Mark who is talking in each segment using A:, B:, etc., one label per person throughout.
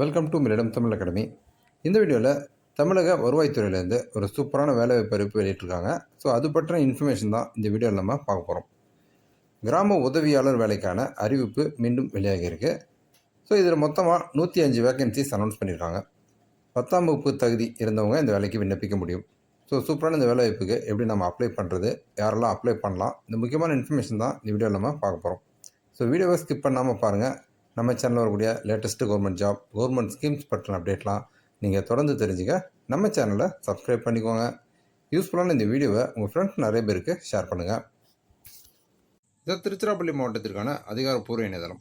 A: Welcome to மிரிடம் Tamil academy இந்த வீடியோவில் தமிழக வருவாய்த்துறையிலேருந்து ஒரு சூப்பரான வேலைவாய்ப்பு அறிவிப்பு வெளியிட்டிருக்காங்க. ஸோ அது பற்றின இன்ஃபர்மேஷன் தான் இந்த வீடியோவில் நம்ம பார்க்க போகிறோம் கிராம உதவியாளர் வேலைக்கான அறிவிப்பு மீண்டும் வெளியாகியிருக்கு ஸோ இதில் மொத்தமாக நூற்றி அஞ்சு வேகன்சிஸ் அனௌன்ஸ் பண்ணியிருக்காங்க பத்தாம் வகுப்பு தகுதி இருந்தவங்க இந்த வேலைக்கு விண்ணப்பிக்க முடியும். ஸோ சூப்பரான இந்த வேலைவாய்ப்புக்கு எப்படி நம்ம அப்ளை பண்ணுறது யாரெல்லாம் அப்ளை பண்ணலாம் இந்த முக்கியமான இன்ஃபர்மேஷன் தான் இந்த வீடியோவில் நம்ம பார்க்க போகிறோம் ஸோ வீடியோவை ஸ்கிப் பண்ணாமல் பாருங்கள் நம்ம சேனலில் வரக்கூடிய latest government job government schemes பற்றின அப்டேட்லாம் நீங்கள் தொடர்ந்து தெரிஞ்சுக்க நம்ம சேனலை சப்ஸ்கிரைப் பண்ணிக்கோங்க. யூஸ்ஃபுல்லான இந்த வீடியோவை உங்கள் ஃப்ரெண்ட்ஸ் நிறைய பேருக்கு ஷேர் பண்ணுங்கள் இது திருச்சிராப்பள்ளி மாவட்டத்திற்கான அதிகாரப்பூர்வ இணையதளம்.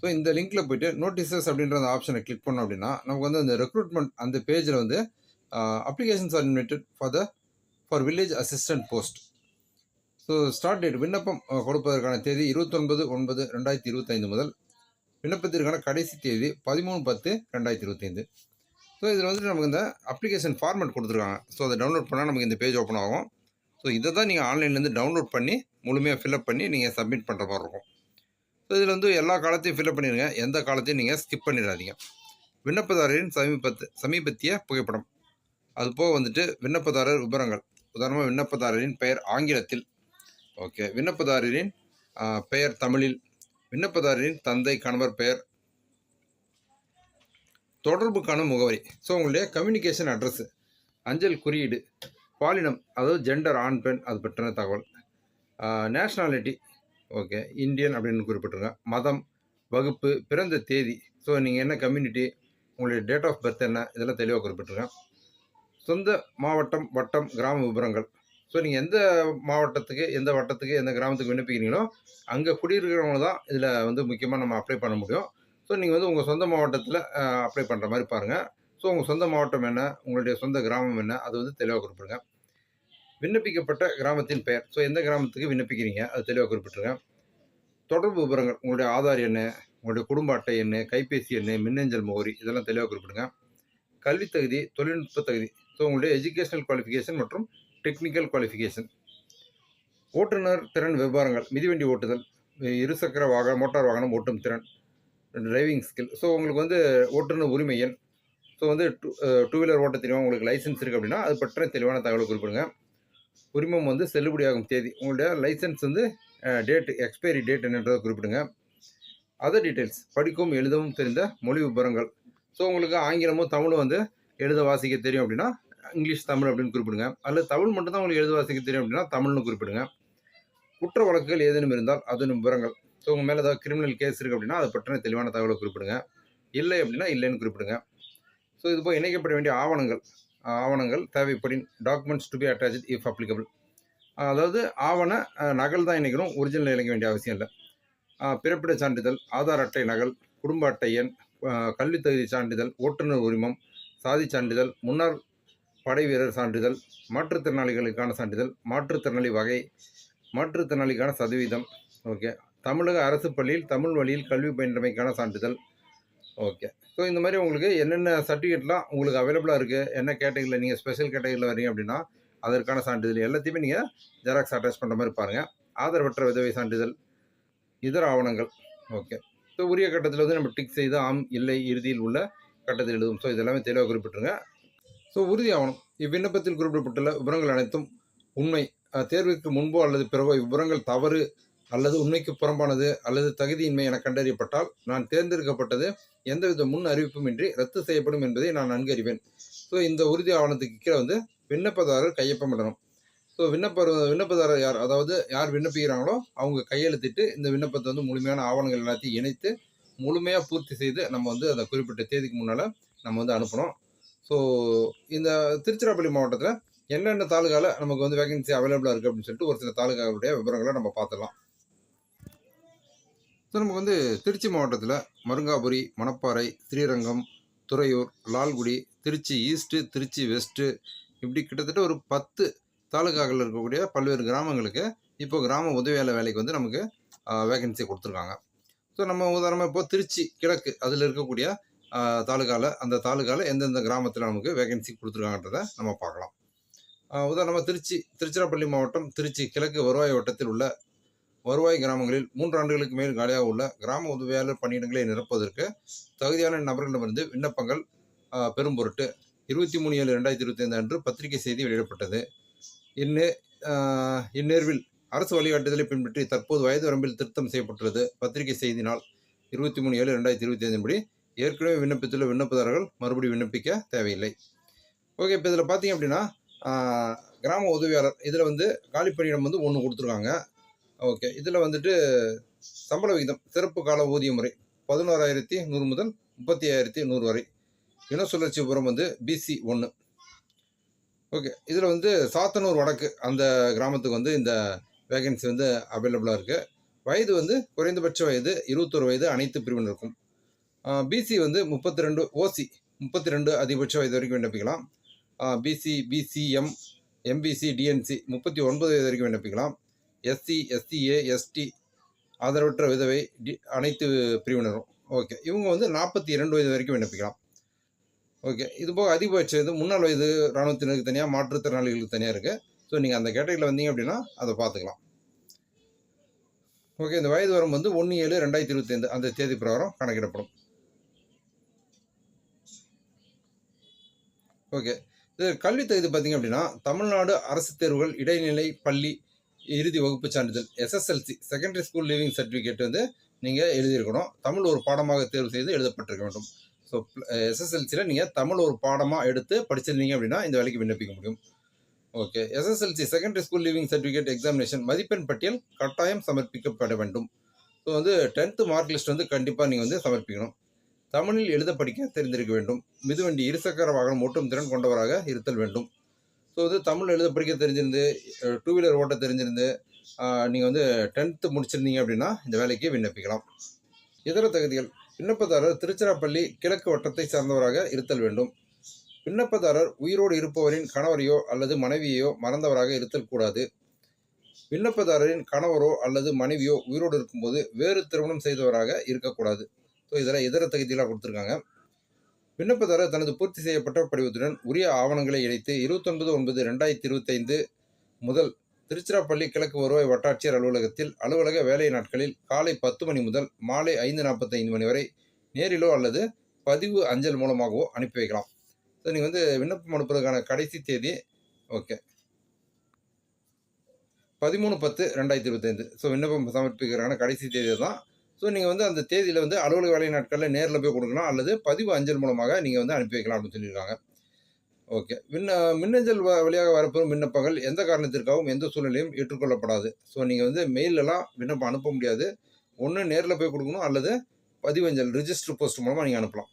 A: ஸோ இந்த லிங்க்கில் போயிட்டு நோட்டீசஸ் அப்படின்ற அந்த ஆப்ஷனை கிளிக் பண்ணோம் அப்படின்னா நமக்கு வந்து அந்த ரெக்ரூட்மெண்ட் அந்த பேஜில் வந்து applications are invited for the for village assistant post so start date விண்ணப்பம் கொடுப்பதற்கான தேதி இருபத்தொன்பது ஒன்பது ரெண்டாயிரத்தி இருபத்தைந்து முதல் விண்ணப்பத்திற்கான கடைசி தேதி பதிமூணு பத்து ரெண்டாயிரத்தி இருபத்தைந்து. ஸோ இதில் வந்துட்டு நமக்கு இந்த அப்ளிகேஷன் ஃபார்மேட் கொடுத்துருக்காங்க. ஸோ அதை டவுன்லோட் பண்ணால் நமக்கு இந்த பேஜ் ஓப்பன் ஆகும். ஸோ இதை தான் நீங்கள் ஆன்லைன்லேருந்து டவுன்லோட் பண்ணி முழுமையாக ஃபில்அப் பண்ணி நீங்கள் சப்மிட் பண்ணுற மாதிரி இருக்கும். ஸோ இதில் வந்து எல்லா காலத்தையும் ஃபில்அப் பண்ணிடுங்க எந்த காலத்தையும் நீங்கள் ஸ்கிப் பண்ணிடாதீங்க. விண்ணப்பதாரரின் சமீபத்து சமீபத்திய புகைப்படம். அது போக வந்துட்டு விண்ணப்பதாரர் விவரங்கள். உதாரணமாக விண்ணப்பதாரரின் பெயர் ஆங்கிலத்தில். ஓகே விண்ணப்பதாரரின் பெயர் தமிழில். விண்ணப்பதாரரின் தந்தை கணவர் பெயர் தொடர்புக்கான முகவரி. ஸோ உங்களுடைய கம்யூனிகேஷன் அட்ரஸ் அஞ்சல் குறியீடு பாலினம் அதாவது ஜெண்டர் ஆண் பெண் அது பற்றின தகவல். நேஷ்னாலிட்டி ஓகே இந்தியன் அப்படின்னு குறிப்பிட்ருங்க மதம் வகுப்பு பிறந்த தேதி. ஸோ நீங்கள் என்ன கம்யூனிட்டி உங்களுடைய டேட் ஆஃப் பர்த் என்ன இதெல்லாம் தெளிவாக குறிப்பிட்ருங்க சொந்த மாவட்டம் வட்டம் கிராம விவரங்கள் ஸோ நீங்கள் எந்த மாவட்டத்துக்கு எந்த வட்டத்துக்கு எந்த கிராமத்துக்கு விண்ணப்பிக்கிறீங்களோ அங்கே குடியிருக்கிறவங்க தான் இதில் வந்து முக்கியமாக நம்ம அப்ளை பண்ண முடியும். ஸோ நீங்கள் வந்து உங்கள் சொந்த மாவட்டத்தில் அப்ளை பண்ணுற மாதிரி பாருங்கள் ஸோ உங்கள் சொந்த மாவட்டம் என்ன? உங்களுடைய சொந்த கிராமம் என்ன? அது வந்து தெளிவாக குறிப்பிடுங்க. விண்ணப்பிக்கப்பட்ட கிராமத்தின் பெயர். ஸோ எந்த கிராமத்துக்கு விண்ணப்பிக்கிறீங்க? அது தெளிவாக குறிப்பிட்டுருங்க. தொடர்பு விவரங்கள் உங்களுடைய ஆதார் எண் உங்களுடைய குடும்ப அட்டை எண் கைபேசி எண் மின்னஞ்சல் முகவரி இதெல்லாம் தெளிவாக குறிப்பிடுங்க. கல்வித் தகுதி தொழில்நுட்ப தகுதி. ஸோ உங்களுடைய எஜுகேஷனல் குவாலிஃபிகேஷன் மற்றும் டெக்னிக்கல் குவாலிஃபிகேஷன் ஓட்டுநர் திறன் விவரங்கள் மிதிவண்டி ஓட்டுதல் இருசக்கர வாகனம் மோட்டார் வாகனம் ஓட்டும் திறன் டிரைவிங் ஸ்கில் ஸோ உங்களுக்கு வந்து ஓட்டுநர் உரிமை எண். ஸோ வந்து டூ டூ வீலர் ஓட்ட தெரியும்? உங்களுக்கு லைசன்ஸ் இருக்குது அப்படின்னா அது பற்றின தெளிவான தகவலை குறிப்பிடுங்க. உரிமம் வந்து செல்லுபடியாகும் தேதி. உங்களுடைய லைசன்ஸ் வந்து டேட் எக்ஸ்பைரி டேட் என்னன்றதை குறிப்பிடுங்க. அதர் டீட்டெயில்ஸ் படிக்கவும் எழுதவும் தெரிந்த மொழி விபரங்கள். ஸோ உங்களுக்கு ஆங்கிலமும் தமிழும் வந்து எழுத வாசிக்க தெரியும் அப்படின்னா இங்கிலீஷ் தமிழ் அப்படின்னு குறிப்பிடுங்க. அல்லது தமிழ் மட்டும் தான் உங்களுக்கு எழுத வாசிக்க தெரியும் அப்படின்னா தமிழ்னு குறிப்பிடுங்க. குற்ற வழக்குகள் ஏதேனும் இருந்தால் அதனும் விவரங்கள். ஸோ உங்கள் மேலே ஏதாவது கிரிமினல் கேஸ் இருக்குது அப்படின்னா அதை பற்றின தெளிவான தகவலை குறிப்பிடுங்க. இல்லை அப்படின்னா இல்லைன்னு குறிப்பிடுங்க. ஸோ இது போய் இணைக்கப்பட வேண்டிய ஆவணங்கள் ஆவணங்கள் தேவைப்படின் documents to be attach if applicable அதாவது ஆவண நகல் தான் இணைக்கணும். ஒரிஜினல் இணைக்க வேண்டிய அவசியம் இல்லை. பிறப்பிட சான்றிதழ் ஆதார் அட்டை நகல் குடும்ப அட்டை எண் கல்வித் தகுதி சான்றிதழ் ஓட்டுநர் உரிமம் சாதி சான்றிதழ் முன்னாள் படை வீரர் சான்றிதழ் மாற்றுத்திறனாளிகளுக்கான சான்றிதழ் மாற்றுத்திறனாளி வகை மாற்றுத்திறனாளிக்கான சதவீதம். ஓகே தமிழக அரசு பள்ளியில் தமிழ் வழியில் கல்வி பயின்றமைக்கான சான்றிதழ். ஓகே ஸோ இந்த மாதிரி உங்களுக்கு என்னென்ன சர்டிஃபிகேட்லாம் உங்களுக்கு அவைலபிளாக இருக்குது என்ன கேட்டகரியில் நீங்கள் ஸ்பெஷல் கேட்டகரியில் வரீங்க அப்படின்னா அதற்கான சான்றிதழ் எல்லாத்தையுமே நீங்கள் ஜெராக்ஸ் அட்டாச் பண்ணுற மாதிரி பாருங்கள் ஆதரவற்ற விதவை சான்றிதழ் இதர ஆவணங்கள். ஓகே ஸோ உரிய கட்டத்தில் வந்து நம்ம டிக் செய்து ஆம் இல்லை இறுதியில் உள்ள கட்டத்தில் எழுதும் ஸோ இதெல்லாமே தெளிவாக குறிப்பிட்டுருங்க. ஸோ உறுதி ஆவணம் இவ்விண்ணப்பத்தில் குறிப்பிடப்பட்டுள்ள விவரங்கள் அனைத்தும் உண்மை. தேர்வுக்கு முன்போ அல்லது பிறகோ இவ்விவரங்கள் தவறு அல்லது உண்மைக்கு புறம்பானது அல்லது தகுதியின்மை என கண்டறியப்பட்டால் நான் தேர்ந்தெடுக்கப்பட்டது எந்தவித முன் அறிவிப்புமின்றி ரத்து செய்யப்படும் என்பதை நான் நன்கு அறிவேன். ஸோ இந்த உறுதி ஆவணத்துக்கு கீழே வந்து விண்ணப்பதாரர் கையொப்பமிடணும் ஸோ விண்ணப்ப விண்ணப்பதாரர் யார்? அதாவது யார் விண்ணப்பிக்கிறாங்களோ அவங்க கையெழுத்திட்டு இந்த விண்ணப்பத்தை வந்து முழுமையான ஆவணங்கள் எல்லாத்தையும் இணைத்து முழுமையாக பூர்த்தி செய்து நம்ம வந்து அந்த குறிப்பிட்ட தேதிக்கு முன்னால் நம்ம வந்து அனுப்பணும். ஸோ இந்த திருச்சிராப்பள்ளி மாவட்டத்தில் என்னென்ன தாலுகாவில் நமக்கு வந்து வேகன்சி அவைலபிளாக இருக்குது அப்படின்னு சொல்லிட்டு ஒரு சில தாலுகாவுடைய விவரங்களை நம்ம பார்த்துடலாம். ஸோ நமக்கு வந்து திருச்சி மாவட்டத்தில் மருங்காபுரி மணப்பாறை ஸ்ரீரங்கம் துறையூர் லால்குடி திருச்சி ஈஸ்ட்டு திருச்சி வெஸ்ட்டு இப்படி கிட்டத்தட்ட ஒரு பத்து தாலுகாக்கள் இருக்கக்கூடிய பல்வேறு கிராமங்களுக்கு இப்போ கிராம உதவியாளர் வேலைக்கு வந்து நமக்கு வேகன்சி கொடுத்துருக்காங்க. ஸோ நம்ம உதாரணமாக இப்போ திருச்சி கிழக்கு அதில் இருக்கக்கூடிய தாலுகாவில் அந்த தாலுகாவில் எந்தெந்த கிராமத்தில் நமக்கு வேகன்சி கொடுத்துருக்காங்கன்றதை நம்ம பார்க்கலாம். உதாரணமாக திருச்சி திருச்சிராப்பள்ளி மாவட்டம் திருச்சி கிழக்கு வருவாய் வட்டத்தில் உள்ள வருவாய் கிராமங்களில் மூன்று ஆண்டுகளுக்கு மேல் காலியாக உள்ள கிராம உதவியாளர் பணியிடங்களை நிரப்புவதற்கு தகுதியான நபர்களிடமிருந்து விண்ணப்பங்கள் பெரும் பொருட்டு இருபத்தி மூணு ஏழு ரெண்டாயிரத்தி இருபத்தி ஐந்து அன்று பத்திரிகை செய்தி வெளியிடப்பட்டது. இந்நே இந்நேர்வில் அரசு வழிகாட்டுதலை பின்பற்றி தற்போது வயது வரம்பில் திருத்தம் செய்யப்பட்டுள்ளது. பத்திரிகை செய்தினால் இருபத்தி மூணு ஏழு ரெண்டாயிரத்தி இருபத்தி ஐந்தின்படி ஏற்கனவே விண்ணப்பித்துள்ள விண்ணப்பதாரர்கள் மறுபடியும் விண்ணப்பிக்க தேவையில்லை. ஓகே இப்போ இதில் பார்த்தீங்க அப்படின்னா கிராம உதவியாளர் இதில் வந்து காலி பணியிடம் வந்து ஒன்று கொடுத்துருக்காங்க. ஓகே இதில் வந்துட்டு சம்பள விகிதம் சிறப்பு கால ஊதிய முறை பதினோராயிரத்தி நூறு முதல் முப்பத்தி ஐயாயிரத்தி நூறு வரை. இன சுழற்சிபுரம் வந்து பிசி ஒன்று ஓகே இதில் வந்து சாத்தனூர் வடக்கு அந்த கிராமத்துக்கு வந்து இந்த வேகன்சி வந்து அவைலபிளாக இருக்குது வயது வந்து குறைந்தபட்ச வயது இருபத்தொரு வயது அனைத்து பிரிவினருக்கும். பிசி வந்து முப்பத்தி ரெண்டு ஓசி முப்பத்தி ரெண்டு அதிகபட்சம் வயது வரைக்கும் விண்ணப்பிக்கலாம். பிசி பிசிஎம் எம்பிசி டிஎன்சி முப்பத்தி ஒன்பது வயது வரைக்கும் விண்ணப்பிக்கலாம். எஸ்சி எஸ்சிஏ எஸ்டி ஆதரவற்ற விதவை டி அனைத்து பிரிவினரும். ஓகே இவங்க வந்து நாற்பத்தி இரண்டு வயது வரைக்கும் விண்ணப்பிக்கலாம். ஓகே இது போக அதிகபட்சம் இது முன்னாள் வயது இராணுவத்தினருக்கு தனியாக மாற்றுத்திறனாளிகளுக்கு தனியாக இருக்குது ஸோ நீங்கள் அந்த கேட்டகரியில் வந்தீங்க அப்படின்னா அதை பார்த்துக்கலாம். ஓகே இந்த வயது வரம் வந்து ஒன்று ஏழு ரெண்டாயிரத்தி இருபத்தைந்து அந்த தேதி பிரகாரம் கணக்கிடப்படும். ஓகே இது கல்வி தகுதி பார்த்தீங்க அப்படின்னா தமிழ்நாடு அரசு தேர்வுகள் இடைநிலை பள்ளி இறுதி வகுப்பு சான்றிதழ் SSLC secondary school leaving certificate வந்து நீங்கள் எழுதியிருக்கணும். தமிழ் ஒரு பாடமாக தேர்வு செய்து எழுதப்பட்டிருக்க வேண்டும். ஸோ எஸ்எஸ்எல்சியில் நீங்கள் தமிழ் ஒரு பாடமாக எடுத்து படிச்சிருந்தீங்க அப்படின்னா இந்த வேலைக்கு விண்ணப்பிக்க முடியும். Okay SSLC secondary school leaving certificate examination மதிப்பெண் பட்டியல் கட்டாயம் சமர்ப்பிக்கப்பட வேண்டும். ஸோ வந்து டென்த்து மார்க் லிஸ்ட் வந்து கண்டிப்பாக நீங்கள் வந்து சமர்ப்பிக்கணும். தமிழில் எழுத படிக்க தெரிந்திருக்க வேண்டும். மிதுவண்டி இருசக்கர வாகனம் ஓட்டும் திறன் கொண்டவராக இருத்தல் வேண்டும். ஸோ வந்து தமிழ் எழுத படிக்க தெரிஞ்சிருந்து டூ வீலர் ஓட்ட தெரிஞ்சிருந்து நீங்கள் வந்து டென்த்து முடிச்சிருந்தீங்க அப்படின்னா இந்த வேலைக்கு விண்ணப்பிக்கலாம். இதர தகுதிகள். விண்ணப்பதாரர் திருச்சிராப்பள்ளி கிழக்கு வட்டத்தை சார்ந்தவராக இருத்தல் வேண்டும். விண்ணப்பதாரர் உயிரோடு இருப்பவரின் கணவரையோ அல்லது மனைவியையோ மறந்தவராக இருத்தல் கூடாது. விண்ணப்பதாரரின் கணவரோ அல்லது மனைவியோ உயிரோடு இருக்கும்போது வேறு திருமணம் செய்தவராக இருக்கக்கூடாது. ஸோ இதில் இதர தகுதிகளாக கொடுத்துருக்காங்க. விண்ணப்பதாரர் தனது பூர்த்தி செய்யப்பட்ட படிவத்துடன் உரிய ஆவணங்களை இணைத்து இருபத்தொன்பது ஒன்பது ரெண்டாயிரத்தி இருபத்தைந்து முதல் திருச்சிராப்பள்ளி கிழக்கு வருவாய் வட்டாட்சியர் அலுவலகத்தில் அலுவலக வேலை நாட்களில் காலை பத்து மணி முதல் மாலை ஐந்து நாற்பத்தைந்து மணி வரை நேரிலோ அல்லது பதிவு அஞ்சல் மூலமாகவோ அனுப்பி வைக்கலாம். ஸோ நீங்கள் வந்து விண்ணப்பம் அனுப்புறதுக்கான கடைசி தேதி ஓகே பதிமூணு பத்து ரெண்டாயிரத்தி இருபத்தைந்து. ஸோ விண்ணப்பம் சமர்ப்பிக்கிறதுக்கான கடைசி தேதி தான் ஸோ நீங்கள் வந்து அந்த தேதியில் வந்து அலுவலக வேலை நாட்களில் நேரில் போய் கொடுக்கலாம் அல்லது பதிவு அஞ்சல் மூலமாக நீங்கள் வந்து அனுப்பி வைக்கலாம் அப்படின்னு சொல்லியிருக்காங்க. ஓகே மின்ன மின்னஞ்சல் வழியாக வரப்பெறும் விண்ணப்பங்கள் எந்த காரணத்திற்காகவும் எந்த சூழ்நிலையும் ஏற்றுக்கொள்ளப்படாது. ஸோ நீங்கள் வந்து மெயிலெலாம் விண்ணப்பம் அனுப்ப முடியாது. ஒன்று நேரில் போய் கொடுக்கணும் அல்லது பதிவஞ்சல் ரிஜிஸ்டர் போஸ்ட் மூலமாக நீங்கள் அனுப்பலாம்.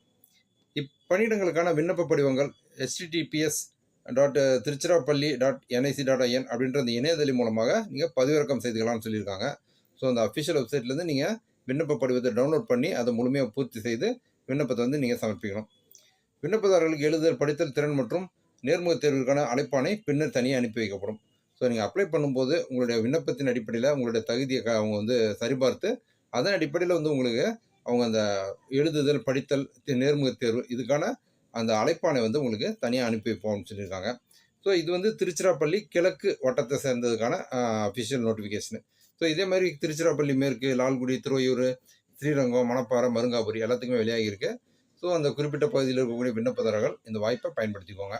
A: இப்பணியிடங்களுக்கான விண்ணப்ப படிவங்கள் STDPS dot Tiruchirappalli dot NIC dot IN அப்படின்ற அந்த இணையதளி மூலமாக நீங்கள் பதிவிறக்கம் செய்துக்கலாம்னு சொல்லியிருக்காங்க. ஸோ அந்த அஃபிஷியல் வெப்சைட்லேருந்து நீங்கள் விண்ணப்ப படிவத்தை டவுன்லோட் பண்ணி அதை முழுமையாக பூர்த்தி செய்து விண்ணப்பத்தை வந்து நீங்கள் சமர்ப்பிக்கணும். விண்ணப்பதாரர்களுக்கு எழுதுதல் படித்தல் திறன் மற்றும் நேர்முக தேர்வுக்கான அழைப்பானை பின்னர் தனியாக அனுப்பி வைக்கப்படும். ஸோ நீங்கள் அப்ளை பண்ணும்போது உங்களுடைய விண்ணப்பத்தின் அடிப்படையில் உங்களுடைய தகுதியை அவங்க வந்து சரிபார்த்து அதன் அடிப்படையில் வந்து உங்களுக்கு அவங்க அந்த எழுதுதல் படித்தல் நேர்முகத் நேர்முக தேர்வு இதுக்கான அந்த அழைப்பானை வந்து உங்களுக்கு தனியாக அனுப்பி வைப்போம்னு சொல்லியிருக்காங்க. ஸோ இது வந்து திருச்சிராப்பள்ளி கிழக்கு வட்டத்தை சேர்ந்ததுக்கான அஃபிஷியல் நோட்டிஃபிகேஷனு ஸோ இதே மாதிரி திருச்சிராப்பள்ளி மேற்கு லால்குடி துறையூர் ஸ்ரீரங்கம் மணப்பாறை மருங்காபுரி எல்லாத்துக்குமே வெளியாகி இருக்கு ஸோ அந்த குறிப்பிட்ட பகுதியில் இருக்கக்கூடிய விண்ணப்பதாரர்கள் இந்த வாய்ப்பை பயன்படுத்திக்கோங்க.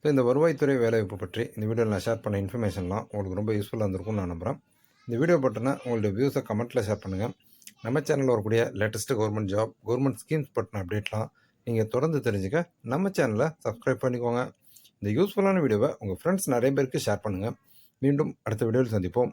A: ஸோ இந்த வருவாய்த்துறை வேலைவாய்ப்பு பற்றி இந்த வீடியோவில் நான் ஷேர் பண்ண இன்ஃபர்மேஷன்லாம் உங்களுக்கு ரொம்ப யூஸ்ஃபுல்லாக இருந்திருக்கும்னு நான் நம்புகிறேன் இந்த வீடியோ பட்டினா உங்களுடைய வியூஸை கமெண்ட்டில் ஷேர் பண்ணுங்கள் நம்ம சேனலில் வரக்கூடிய latest government job government schemes பற்றின அப்டேட்லாம் நீங்கள் தொடர்ந்து தெரிஞ்சுக்க நம்ம சேனலை சப்ஸ்கிரைப் பண்ணிக்கோங்க. இந்த யூஸ்ஃபுல்லான வீடியோவை உங்கள் ஃப்ரெண்ட்ஸ் நிறைய பேருக்கு ஷேர் பண்ணுங்கள் மீண்டும் அடுத்த வீடியோவில் சந்திப்போம்.